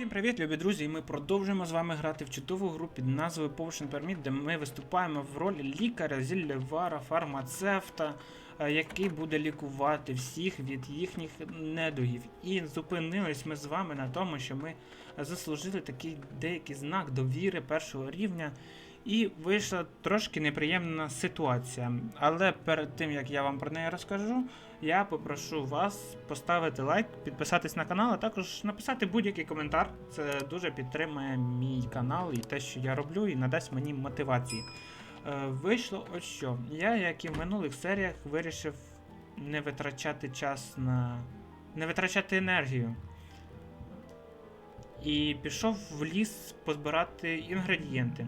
Всім привіт, любі друзі! І ми продовжуємо з вами грати в чудову гру під назвою Potion Pyramid, де ми виступаємо в ролі лікаря, зіллєвара, фармацевта, е, який буде лікувати всіх від їхніх недугів. І зупинились ми з вами на тому, що ми заслужили такий деякий знак довіри першого рівня. І вийшла трошки неприємна ситуація. Але перед тим як я вам про неї розкажу, я попрошу вас поставити лайк, підписатись на канал, а також написати будь-який коментар. Це дуже підтримує мій канал і те, що я роблю, і надасть мені мотивації. Е, вийшло ось що. Я, як і в минулих серіях, вирішив не витрачати час на. не витрачати енергію. І пішов в ліс позбирати інгредієнти.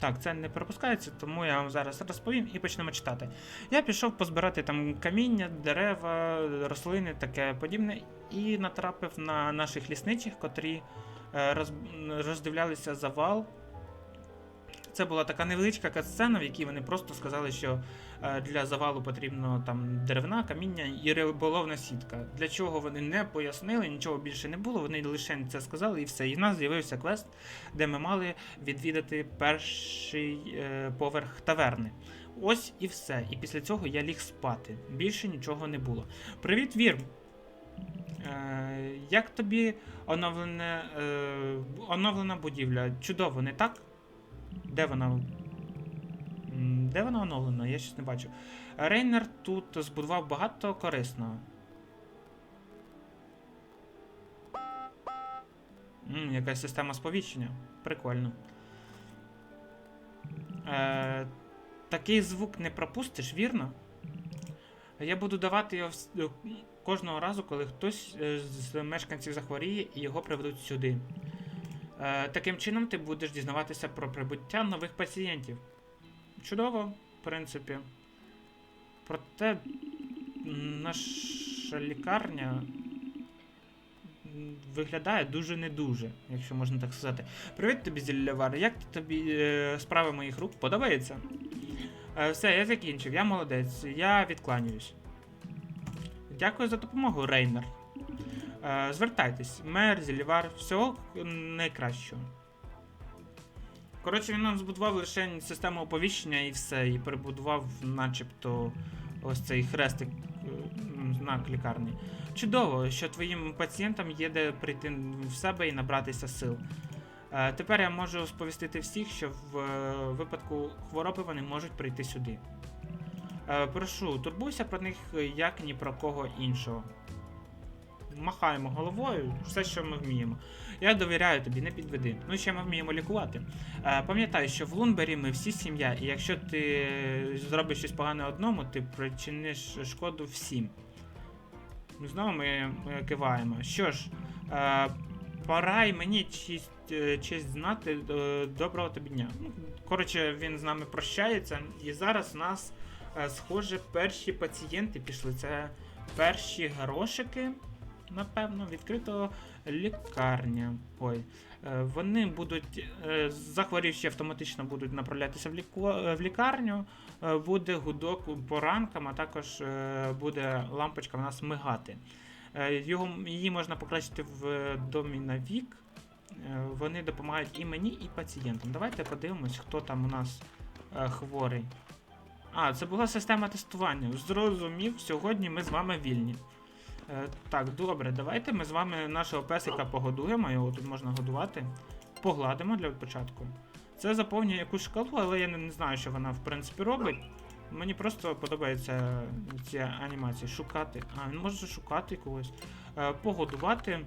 Так, це не пропускається, тому я вам зараз розповім і почнемо читати. Я пішов позбирати там каміння, дерева, рослини, таке подібне, і натрапив на наших лісничих, котрі е, роз, роздивлялися завал. Це була така невеличка катсцена, в якій вони просто сказали, що е, для завалу потрібно там деревна, каміння і риболовна сітка. Для чого вони не пояснили, нічого більше не було. Вони лише це сказали і все. І в нас з'явився квест, де ми мали відвідати перший е, поверх таверни. Ось і все. І після цього я ліг спати. Більше нічого не було. Привіт, Вір! Е, як тобі оновлене, е, оновлена будівля? Чудово, не так? Де вона? Де вона оновлена? Я щось не бачу. Рейнер тут збудував багато корисного. М, якась система сповіщення. Прикольно. Е, такий звук не пропустиш, вірно? Я буду давати його кожного разу, коли хтось е, з мешканців захворіє і його приведуть сюди. Е, таким чином ти будеш дізнаватися про прибуття нових пацієнтів. Чудово, в принципі. Проте наша лікарня виглядає дуже не дуже, якщо можна так сказати. Привіт тобі, Зіллявар. Як тобі е, справи моїх рук? Подобається? Е, все, я закінчив, я молодець, я відкланююсь. Дякую за допомогу, Рейнер. Е, звертайтесь, мер, Зілівар, всього найкращого. Коротше, він нам збудував лише систему оповіщення і все, і перебудував, начебто, ось цей хрестик, е, знак лікарні. Чудово, що твоїм пацієнтам є де прийти в себе і набратися сил. Е, Тепер я можу сповістити всіх, що в випадку хвороби вони можуть прийти сюди. Прошу, турбуйся про них як ні про кого іншого. Махаємо головою, все, що ми вміємо. Я довіряю тобі, не підведи. Ну, ще ми вміємо лікувати. Е, пам'ятай, що в Лунбері ми всі сім'я, і якщо ти зробиш щось погане одному, ти причиниш шкоду всім. Ну, Знову ми, киваємо. Що ж, е, пора й мені честь, е, честь знати е, доброго тобі дня. Ну, коротше, він з нами прощається, і зараз у нас, е, схоже, перші пацієнти пішли. Це перші грошики, напевно, відкрито лікарня. Ой. Е, Вони будуть, е, захворівші автоматично будуть направлятися в, ліку, е, в лікарню, буде гудок по ранкам, а також буде лампочка в нас мигати. Його, її можна покращити в домі на вік. Вони допомагають і мені, і пацієнтам. Давайте подивимось, хто там у нас хворий. А, це була система тестування. Зрозумів, сьогодні ми з вами вільні. Е, так, добре, давайте ми з вами нашого песика погодуємо, його тут можна годувати. Погладимо для початку. Це заповнює якусь шкалу, але я не, знаю, що вона в принципі робить. Мені просто подобаються ці анімації. Шукати. А, він може шукати когось. Е, погодувати.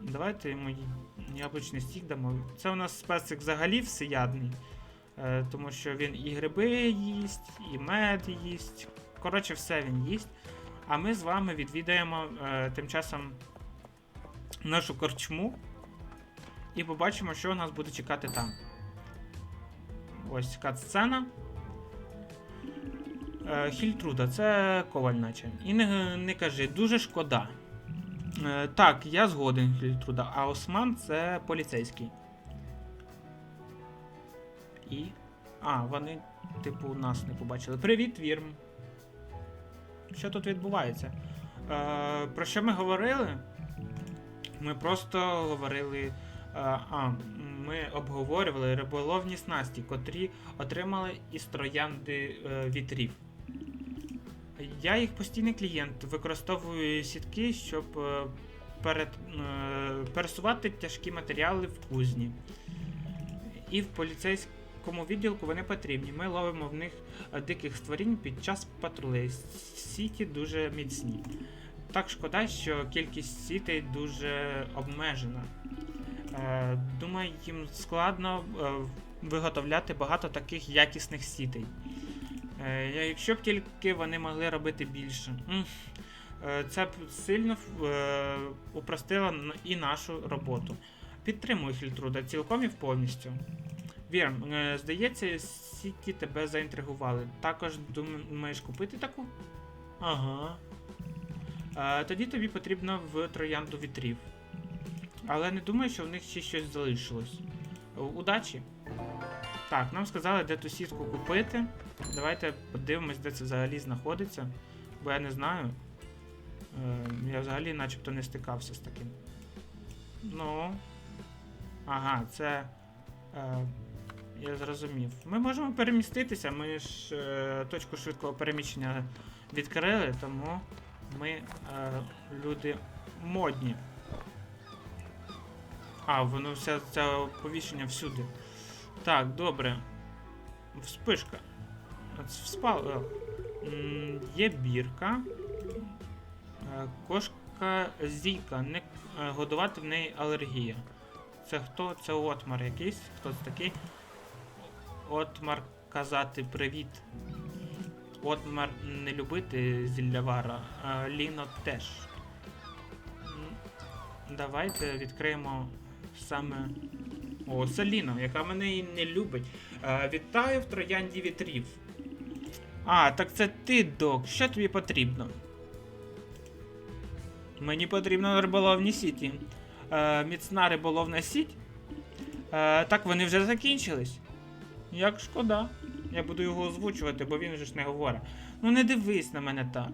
Давайте йому яблучний стік дамо. Це у нас песик взагалі всеядний. Е, тому що він і гриби їсть, і мед їсть. Коротше, все він їсть. А ми з вами відвідаємо е, тим часом нашу корчму і побачимо, що нас буде чекати там. Ось кат-сцена. Е, Хільтруда, це коваль наче. І не, не кажи, дуже шкода. Е, так, я згоден, Хільтруда, а Осман це поліцейський. І. А, вони, типу, нас не побачили. Привіт, Вірм. Що тут відбувається? Е, про що ми говорили? Ми просто говорили. е, А, ми обговорювали риболовні снасті, котрі отримали із троянди е, вітрів. Я їх постійний клієнт, використовую сітки, щоб е, перед, пересувати тяжкі матеріали в кузні. І в поліцейському відділку вони потрібні. Ми ловимо в них е, диких створінь під час патрулей. Сіті дуже міцні. Так шкода, що кількість сітей дуже обмежена. Е, Думаю, їм складно е, виготовляти багато таких якісних сітей. Якщо б тільки вони могли робити більше. Це б сильно упростило і нашу роботу. Підтримую Хільтруда цілком і повністю. Вірм, е, здається, сіті тебе заінтригували. Також думаєш купити таку? Ага. Е, Тоді тобі потрібно в троянду вітрів. Але не думаю, що в них ще щось залишилось. Удачі! Так, нам сказали, де ту сітку купити. Давайте подивимось, де це взагалі знаходиться. Бо я не знаю. Е, я взагалі начебто не стикався з таким. Ну. Ага, це. Е, я зрозумів. Ми можемо переміститися, ми ж е, точку швидкого переміщення відкрили, тому ми е, люди модні. А, воно все це оповіщення всюди. Так, добре. Вспишка. Вспал. е, Є бірка. Е, Кошка Зійка. Не е, годувати в неї алергія. Це хто? Це Отмар якийсь? Хто це такий? Отмар казати привіт. Отмар не любити зіллявара, а Ліно теж. Давайте відкриємо саме. О, це Ліно, яка мене і не любить. Е, вітаю в троянді вітрів. А, так це ти, док. Що тобі потрібно? Мені потрібно риболовні сіті. Е, міцна риболовна сіть. Е, так вони вже закінчились. Як шкода. Я буду його озвучувати, бо він же ж не говорить. Ну не дивись на мене так.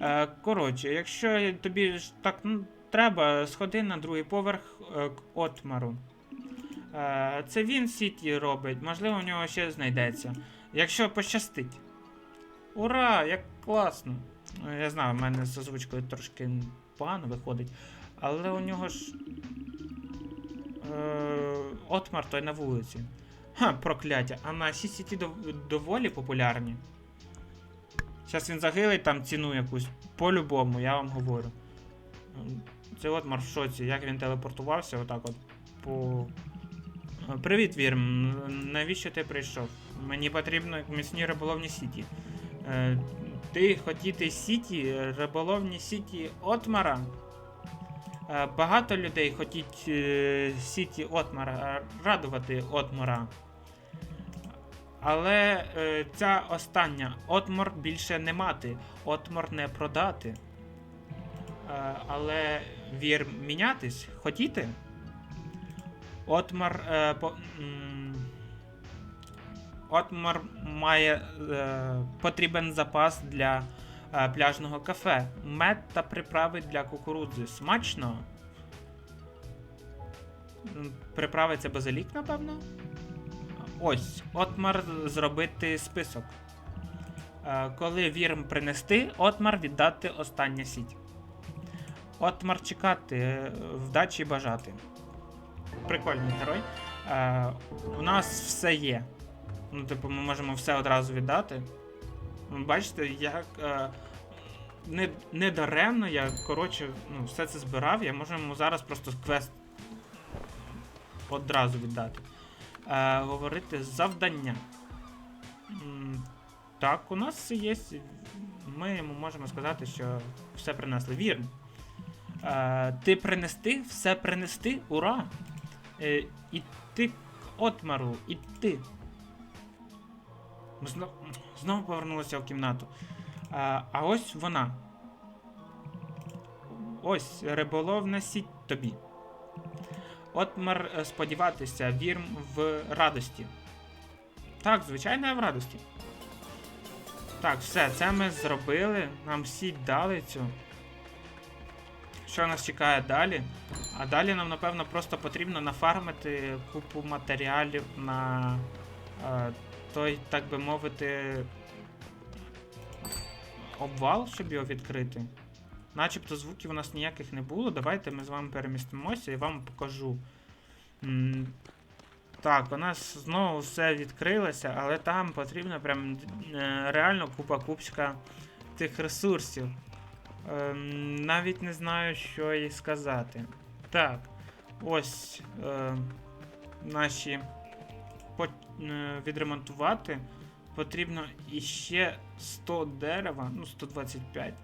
Е, коротше, якщо тобі ж так ну, треба, сходи на другий поверх е, к Отмару. Е, це він сіті робить, можливо, у нього ще знайдеться. Якщо пощастить. Ура! Як класно! Е, Я знаю, в мене з озвучкою трошки погано виходить. Але у нього ж. Е, Отмар той на вулиці. Ха, прокляття. А сіті дов- доволі популярні. Зараз він загилить там ціну якусь. По-любому, я вам говорю. Це Отмар в шоці, як він телепортувався, отак от по. Привіт, Вірм. Навіщо ти прийшов? Мені потрібно міцні риболовні сіті. Е, ти хотіти сіті, риболовні сіті Отмара? Е, Багато людей хотіть е, сіті Отмара, радувати Отмара. Але е, ця остання Отмор більше не мати, Отмор не продати. Е, але вір мінятись хотіте? Отмар. Е, по, м, Отмар має е, потрібен запас для е, пляжного кафе. Мед та приправи для кукурудзи. Смачно. Приправи це базилік, напевно. Ось, Отмар зробити список. Е, коли вірм принести, Отмар віддати остання сіть. Отмар чекати, е, вдачі бажати. Прикольний герой. Е, у нас все є. Ну, типу, ми можемо все одразу віддати. Ви Бачите, як е, не, я, коротше, ну, все це збирав, я можу йому зараз просто квест одразу віддати. Е, говорити завдання. Так, у нас є. Ми йому можемо сказати, що все принесли. Вірно. Е, ти принести, все принести, ура! Е, і ти к Отмару, і ти. Знов, знову повернулися в кімнату. А, а ось вона. Ось риболовна сіть тобі. Отмар е, сподіватися, вірм в радості. Так, звичайно, я в радості. Так, все, це ми зробили. Нам сіть дали цю. Що нас чекає далі? А далі нам, напевно, просто потрібно нафармити купу матеріалів на е, той, так би мовити, обвал, щоб його відкрити. Начебто звуків у нас ніяких не було. Давайте ми з вами перемістимося і вам покажу. Так, у нас знову все відкрилося, але там потрібна прям е, реально купа купська тих ресурсів. Ем, навіть не знаю, що і сказати. Так, ось е, наші по, е, відремонтувати. Потрібно іще 100 дерева, ну 125,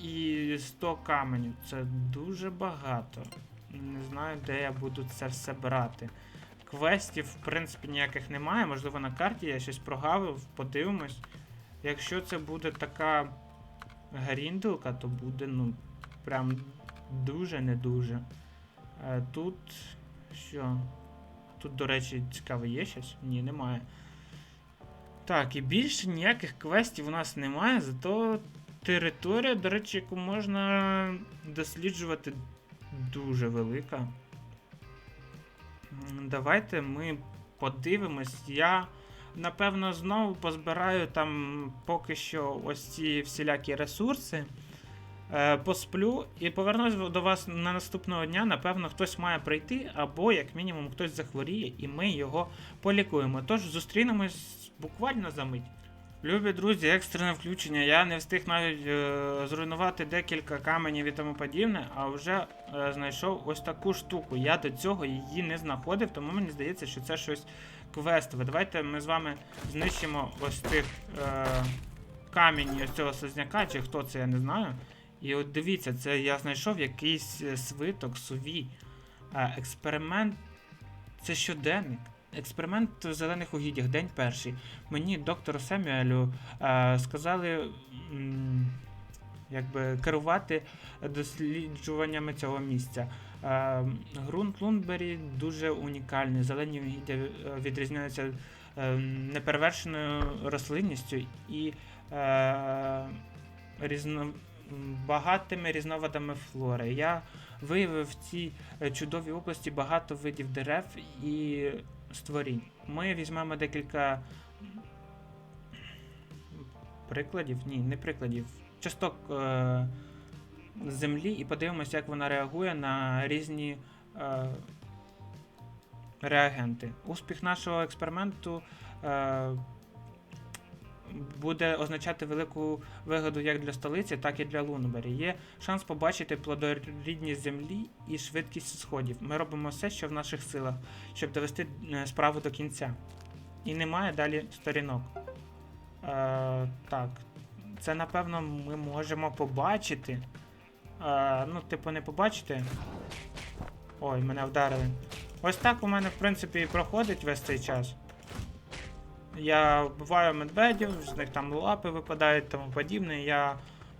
і 100 каменів. Це дуже багато. Не знаю, де я буду це все брати. Квестів, в принципі, ніяких немає. Можливо, на карті я щось прогавив, подивимось. Якщо це буде така грінделка, то буде, ну, прям дуже не дуже. Е, тут що? Тут, до речі, цікаво є щось? Ні, немає. Так, і більше ніяких квестів у нас немає, зато територія, до речі, яку можна досліджувати дуже велика. Давайте ми подивимось. Я, напевно, знову позбираю там поки що ось ці всілякі ресурси. Е, посплю і повернусь до вас на наступного дня. Напевно, хтось має прийти, або, як мінімум, хтось захворіє, і ми його полікуємо. Тож зустрінемось буквально за мить. Любі друзі, екстрене включення. Я не встиг навіть е, зруйнувати декілька каменів і тому подібне, а вже е, знайшов ось таку штуку. Я до цього її не знаходив, тому мені здається, що це щось квестове. Давайте ми з вами знищимо ось тих е, камінь ось цього созняка, чи хто це, я не знаю. І от дивіться, це я знайшов якийсь е, свиток, сувій. Е, експеримент. Це щоденник. Експеримент в зелених угіддях, день перший. Мені, доктору Семюелю, е, сказали м, якби, керувати досліджуваннями цього місця. Е, ґрунт Лунбері дуже унікальний. Зелені угіддя відрізняються е, неперевершеною рослинністю і е, різно, багатими різновидами флори. Я виявив в цій е, чудовій області багато видів дерев і створінь. Ми візьмемо декілька прикладів, ні, не прикладів, часток е- землі і подивимося, як вона реагує на різні е- реагенти. Успіх нашого експерименту е- буде означати велику вигоду як для столиці, так і для Лунбері. Є шанс побачити плодорідність землі і швидкість сходів. Ми робимо все, що в наших силах, щоб довести е, справу до кінця. І немає далі сторінок. Е, так. Це напевно ми можемо побачити. Е, ну, типу, не побачити. Ой, мене вдарили. Ось так у мене, в принципі, і проходить весь цей час. Я вбиваю медведів, з них там лапи випадають тому подібне. Я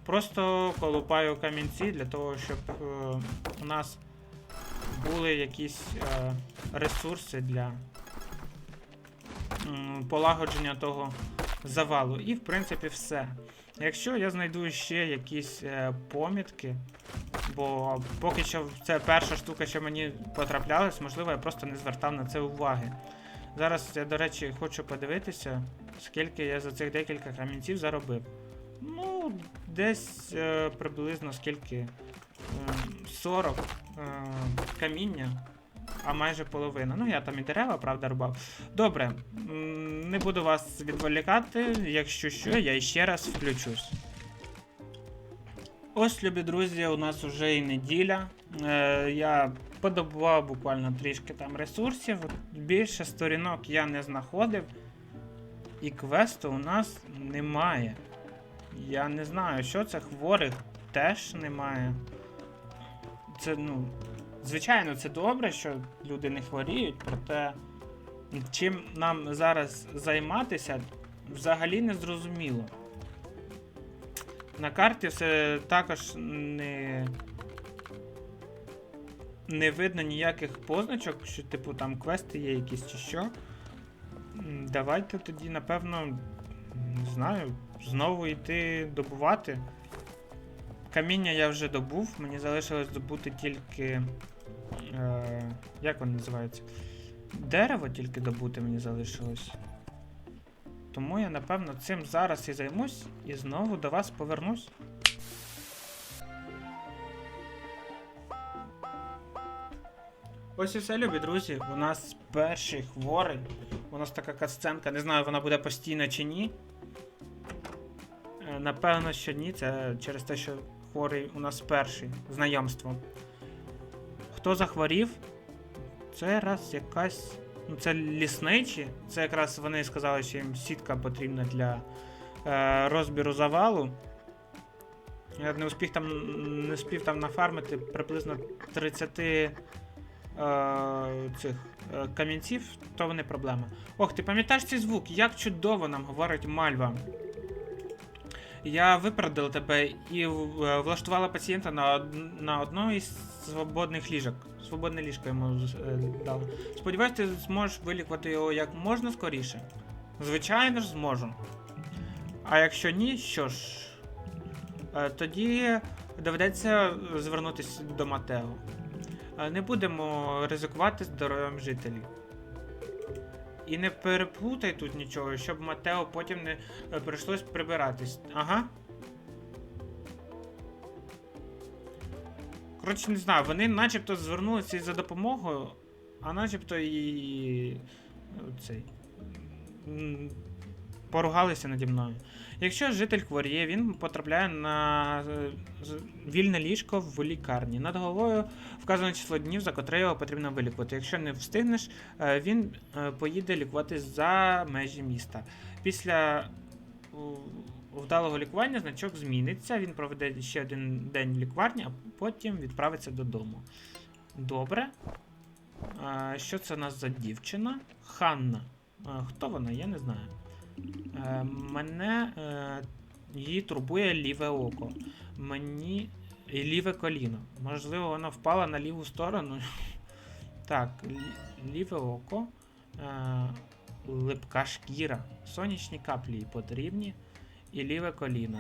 просто колупаю камінці для того, щоб е, у нас були якісь е, ресурси для полагодження того завалу. І, в принципі, все. Якщо я знайду ще якісь е, помітки, бо поки що це перша штука, що мені потраплялась, можливо, я просто не звертав на це уваги. Зараз я, до речі, хочу подивитися, скільки я за цих декілька камінців заробив. Ну, десь е, приблизно скільки. Е, 40 е, каміння, а майже половина. Ну, я там і дерева, правда, рубав. Добре, не буду вас відволікати. Якщо що, я ще раз включусь. Ось, любі друзі, у нас вже і неділя. Е, я подобував буквально трішки там ресурсів. Більше сторінок я не знаходив. І квесту у нас немає. Я не знаю, що це хворих теж немає. Це, ну, звичайно, це добре, що люди не хворіють, проте чим нам зараз займатися, взагалі не зрозуміло. На карті все також не. Не видно ніяких позначок, що, типу, там квести є якісь чи що. Давайте тоді, напевно, не знаю, знову йти добувати. Каміння я вже добув, мені залишилось добути тільки. Е, як воно називається? Дерево тільки добути мені залишилось. Тому я, напевно, цим зараз і займусь і знову до вас повернусь. Ось і все, любі друзі. У нас перший хворий. У нас така касценка, не знаю, вона буде постійна чи ні. Е, Напевно, що ні, це через те, що хворий у нас перший знайомство. Хто захворів? Це раз якась. Ну, це лісничі. Це якраз вони сказали, що їм сітка потрібна для е, розбіру завалу. Я не успіх там не успів там нафармити приблизно 30 е, цих е, камінців, то не проблема. Ох, ти пам'ятаєш цей звук? Як чудово нам говорить Мальва. Я випередила тебе і е, влаштувала пацієнта на, на одно із свободних ліжок. Свободне ліжко йому дала. Сподіваюсь, ти зможеш вилікувати його як можна скоріше. Звичайно ж, зможу. А якщо ні, що ж, тоді доведеться звернутися до Матео. Не будемо ризикувати здоров'ям жителів. І не переплутай тут нічого, щоб Матео потім не е, прийшлось прибиратись. Ага. Коротше, не знаю, вони начебто звернулися за допомогою, а начебто і. е, цей. Поругалися наді мною. Якщо житель хворіє, він потрапляє на е, вільне ліжко в лікарні. Над головою вказане число днів, за котре його потрібно вилікувати. Якщо не встигнеш, е, він е, поїде лікуватись за межі міста. Після вдалого лікування значок зміниться. Він проведе ще один день в лікарні, а потім відправиться додому. Добре. Що це у нас за дівчина? Ханна. Хто вона? Я не знаю. Е, мене е, її турбує ліве око. Мені. І ліве коліно. Можливо, вона впала на ліву сторону. Так, ліве око. Е, липка шкіра. Сонячні каплі потрібні. І ліве коліно.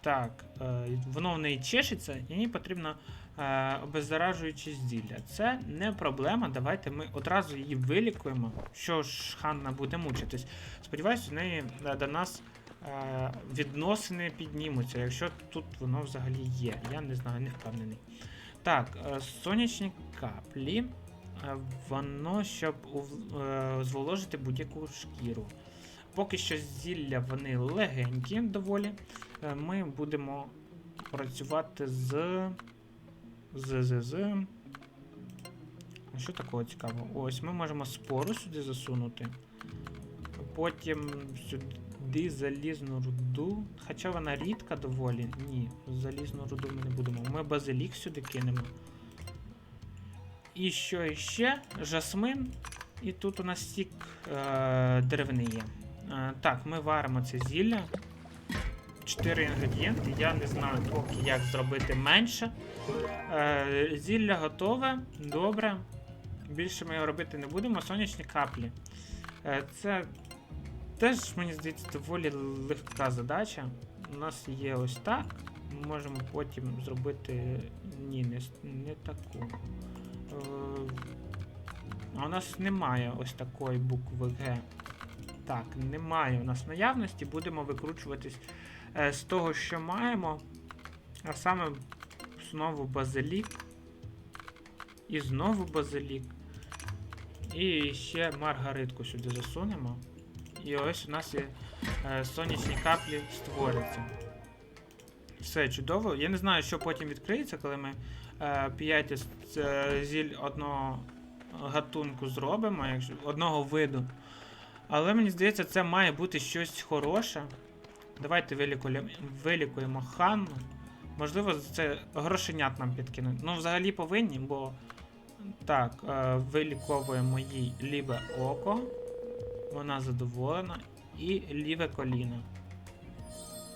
Так, воно в неї чешеться, і їй потрібно е, обеззаражуюче зілля. Це не проблема. Давайте ми одразу її вилікуємо. Що ж Ханна буде мучитись. Сподіваюсь, у неї е, до нас е, відносини піднімуться, якщо тут воно взагалі є. Я не знаю, не впевнений. Так, сонячні каплі. Воно, щоб зволожити будь-яку шкіру. Поки що зілля вони легенькі доволі. Ми будемо працювати з. З. з. з. А Що такого цікавого? Ось ми можемо спору сюди засунути. Потім сюди залізну руду. Хоча вона рідка доволі. Ні, залізну руду ми не будемо. Ми базилік сюди кинемо. І що іще? Жасмин. І тут у нас стік е, деревини є. Е, так, ми варимо це зілля. Чотири інгредієнти. Я не знаю поки як зробити менше. Е, зілля готове. Добре. Більше ми його робити не будемо. Сонячні каплі. Е, це теж, мені здається, доволі легка задача. У нас є ось так. Ми можемо потім зробити. Ні, не, не таку. Е, а у нас немає ось такої букви Г. Так, немає у нас наявності. Будемо викручуватись з того, що маємо. А саме знову базилік. І знову базилік. І ще маргаритку сюди засунемо. І ось у нас є е, сонячні каплі створяться. Все чудово. Я не знаю, що потім відкриється, коли ми е, 5 е, зіль одного гатунку зробимо, якщо, одного виду. Але мені здається, це має бути щось хороше. Давайте вилікуємо, вилікуємо Ханну. Можливо, це грошенят нам підкинуть. Ну, взагалі повинні, бо. Так, е, виліковуємо їй ліве око. Вона задоволена. І ліве коліно.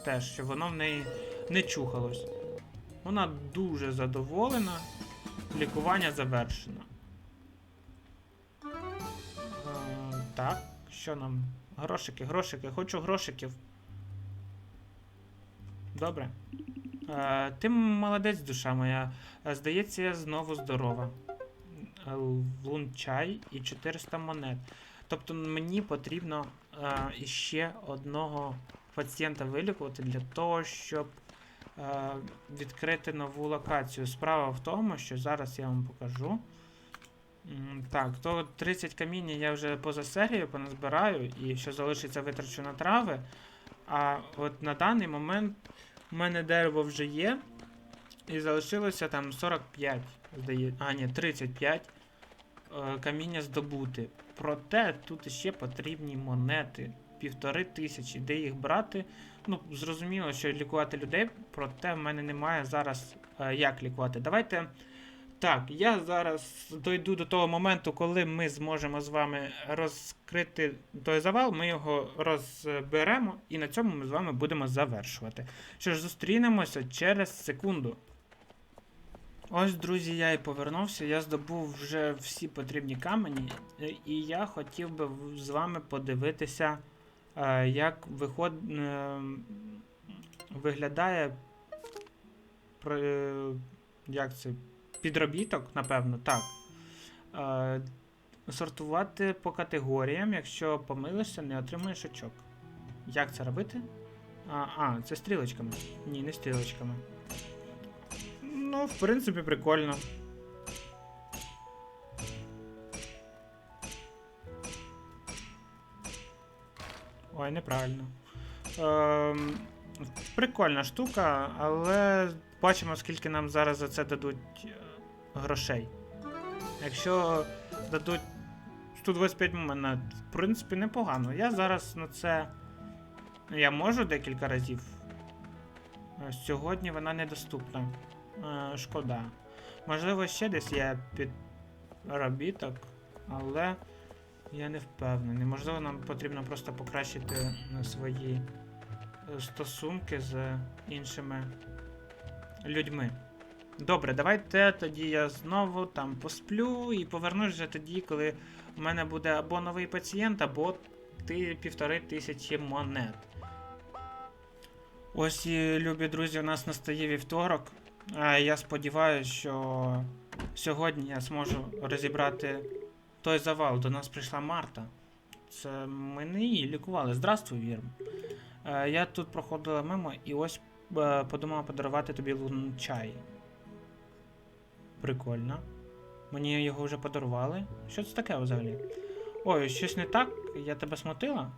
Теж, щоб воно в неї не чухалось. Вона дуже задоволена. Лікування завершено. Е, так, що нам? Грошики, грошики, хочу грошиків. Добре. Е, ти молодець, душа моя. Е, Здається, я знову здорова. Е, Лунчай і 400 монет. Тобто мені потрібно е, іще одного пацієнта вилікувати для того, щоб е, відкрити нову локацію. Справа в тому, що зараз я вам покажу. Так, то 30 каміння я вже поза серією поназбираю, і що залишиться витрачу на трави. А от на даний момент у мене дерево вже є. І залишилося там 45, здається. А, ні, 35 е, каміння здобути. Проте тут ще потрібні монети. Півтори тисячі. Де їх брати? Ну, зрозуміло, що лікувати людей, проте в мене немає зараз е, як лікувати. Давайте. Так, я зараз дойду до того моменту, коли ми зможемо з вами розкрити той завал, ми його розберемо, і на цьому ми з вами будемо завершувати. Що ж, зустрінемося через секунду. Ось, друзі, я і повернувся. Я здобув вже всі потрібні камені, е, і я хотів би з вами подивитися, е, як виход... е, виглядає е, як це? Підробіток, напевно, так. Е, Сортувати по категоріям, якщо помилишся, не отримуєш очок. Як це робити? А, а, це стрілочками. Ні, не стрілочками. Ну, в принципі, прикольно. Ой, неправильно. Ем, прикольна штука, але бачимо, скільки нам зараз за це дадуть е, грошей. Якщо дадуть 125 монет, в принципі, непогано. Я зараз на це. Я можу декілька разів. Сьогодні вона недоступна. Е, шкода. Можливо, ще десь є підробіток, але я не впевнений. Можливо, нам потрібно просто покращити е, свої е, стосунки з іншими людьми. Добре, давайте тоді я знову там посплю і повернусь вже тоді, коли в мене буде або новий пацієнт, або ти півтори тисячі монет. Ось любі друзі, у нас настає вівторок. А я сподіваюся, що сьогодні я зможу розібрати той завал. До нас прийшла Марта. Це ми не її лікували. Здравствуй, Вірм. Е, я тут проходила мимо і ось е, подумала подарувати тобі лунчай. Прикольно. Мені його вже подарували. Що це таке взагалі? Ой, щось не так? Я тебе смутила?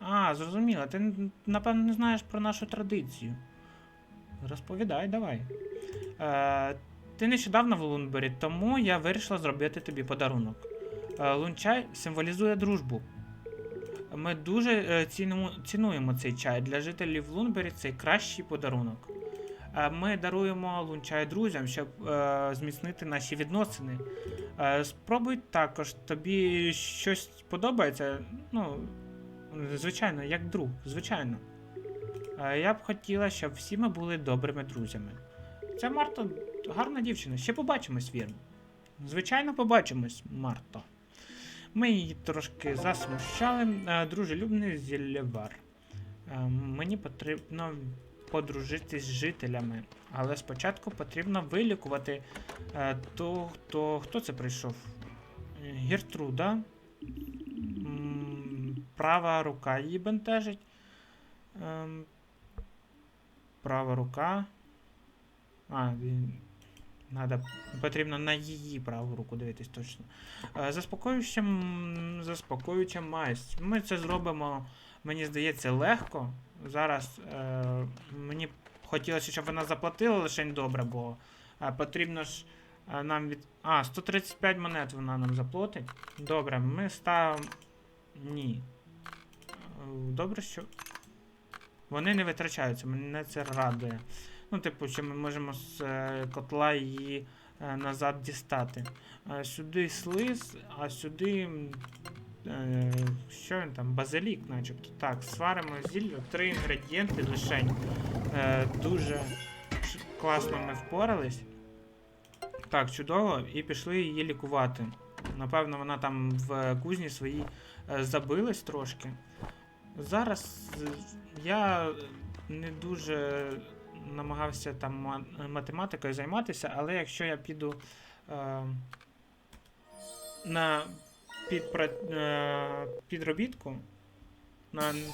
А, зрозуміла. Ти напевно не знаєш про нашу традицію. Розповідай, давай. Е, ти нещодавно в Лунбері, тому я вирішила зробити тобі подарунок. Е, лунчай символізує дружбу. Ми дуже е, цінуємо, цінуємо цей чай. Для жителів Лунбері це кращий подарунок. Е, Ми даруємо лунчай друзям, щоб е, зміцнити наші відносини. Е, спробуй також, тобі щось подобається. Ну, звичайно, як друг, звичайно. Я б хотіла, щоб всі ми були добрими друзями. Ця Марта гарна дівчина. Ще побачимось, вірно. Звичайно, побачимось, Марто. Ми її трошки засмущали. Дружелюбний зіллєвар. Мені потрібно подружитись з жителями, але спочатку потрібно вилікувати е, то, хто, хто це прийшов? Гертруда. Права рука її бентежить. Ем, Права рука. А. Надо, потрібно на її праву руку дивитись точно. Е, Заспокоююча, м, заспокоююча. Ми це зробимо, мені здається, легко. Зараз е, мені хотілося, щоб вона заплатила лише добре, бо е, потрібно ж е, нам від. А, 135 монет вона нам заплатить. Добре, ми ставимо. Ні. Е, Добре, що. Вони не витрачаються, мене це радує. Ну, типу, що ми можемо з е, котла її е, назад дістати. Е, сюди слиз, а сюди. Що він там? Базилік, начебто. Так, сваримо зілля. Три інгредієнти лишень. Е, дуже класно ми впорались. Так, чудово, і пішли її лікувати. Напевно, вона там в кузні своїй е, забилась трошки. Зараз е, я не дуже намагався там математикою займатися, але якщо я піду е, на підпра... е, підробітку,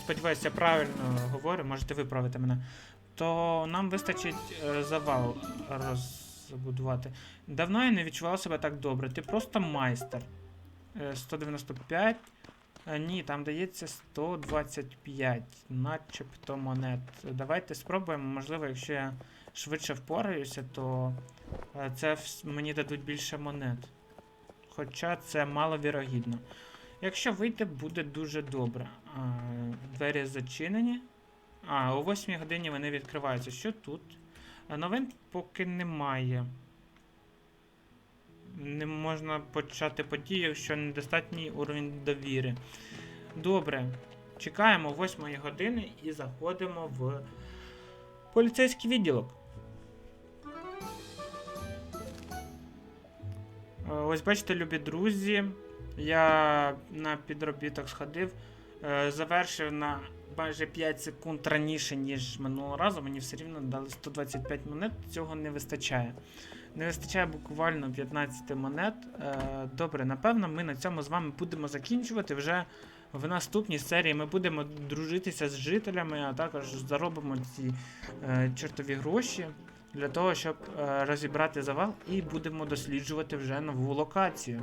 сподіваюся, я правильно говорю, можете виправити мене, то нам вистачить е, завал розбудувати. Давно я не відчував себе так добре. Ти просто майстер. Е, 195. Е, Ні, там дається 125, начебто монет. Давайте спробуємо. Можливо, якщо я швидше впораюся, то це мені дадуть більше монет. Хоча це маловірогідно. Якщо вийде, буде дуже добре. А, двері зачинені. А, о 8 годині вони відкриваються. Що тут? А, Новин поки немає. Не можна почати подію, якщо недостатній уровень довіри. Добре. Чекаємо 8 години і заходимо в поліцейський відділок. Ось бачите, любі друзі. Я на підробіток сходив, е, завершив на майже 5 секунд раніше, ніж минулого разу. Мені все рівно дали 125 монет, цього не вистачає. Не вистачає буквально 15 монет. Е, Добре, напевно, ми на цьому з вами будемо закінчувати. Вже в наступній серії ми будемо дружитися з жителями, а також заробимо ці е, чортові гроші для того, щоб е, розібрати завал і будемо досліджувати вже нову локацію.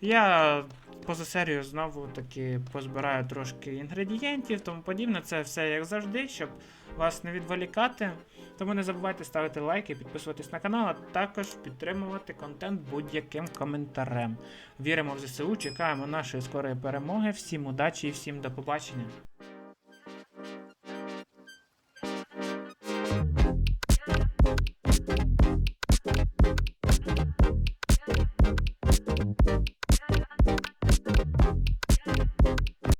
Я поза серію знову таки позбираю трошки інгредієнтів, тому подібне. Це все як завжди, щоб вас не відволікати. Тому не забувайте ставити лайки, підписуватись на канал, а також підтримувати контент будь-яким коментарем. Віримо в ЗСУ, чекаємо нашої скорої перемоги. Всім удачі і всім до побачення.